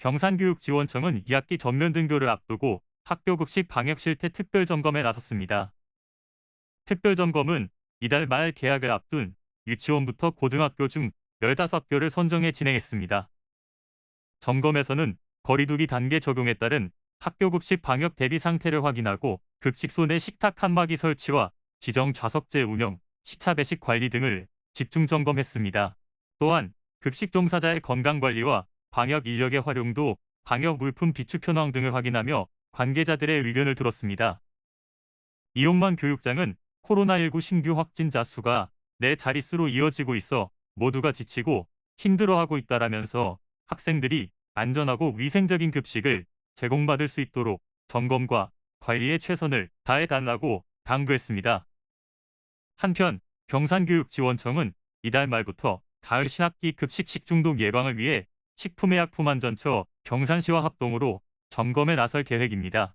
경산교육지원청은 2학기 전면 등교를 앞두고 학교 급식 방역 실태 특별 점검에 나섰습니다. 특별 점검은 이달 말 개학을 앞둔 유치원부터 고등학교 중 15교를 선정해 진행했습니다. 점검에서는 거리두기 단계 적용에 따른 학교 급식 방역 대비 상태를 확인하고 급식소 내 식탁 칸막이 설치와 지정 좌석제 운영, 시차 배식 관리 등을 집중 점검했습니다. 또한 급식 종사자의 건강 관리와 방역 인력의 활용도 방역 물품 비축 현황 등을 확인하며 관계자들의 의견을 들었습니다. 이용만 교육장은 코로나19 신규 확진자 수가 네 자릿수로 이어지고 있어 모두가 지치고 힘들어하고 있다라면서 학생들이 안전하고 위생적인 급식을 제공받을 수 있도록 점검과 관리에 최선을 다해달라고 당부했습니다. 한편 경산교육지원청은 이달 말부터 가을 신학기 급식 식중독 예방을 위해 식품의약품안전처 경산시와 합동으로 점검에 나설 계획입니다.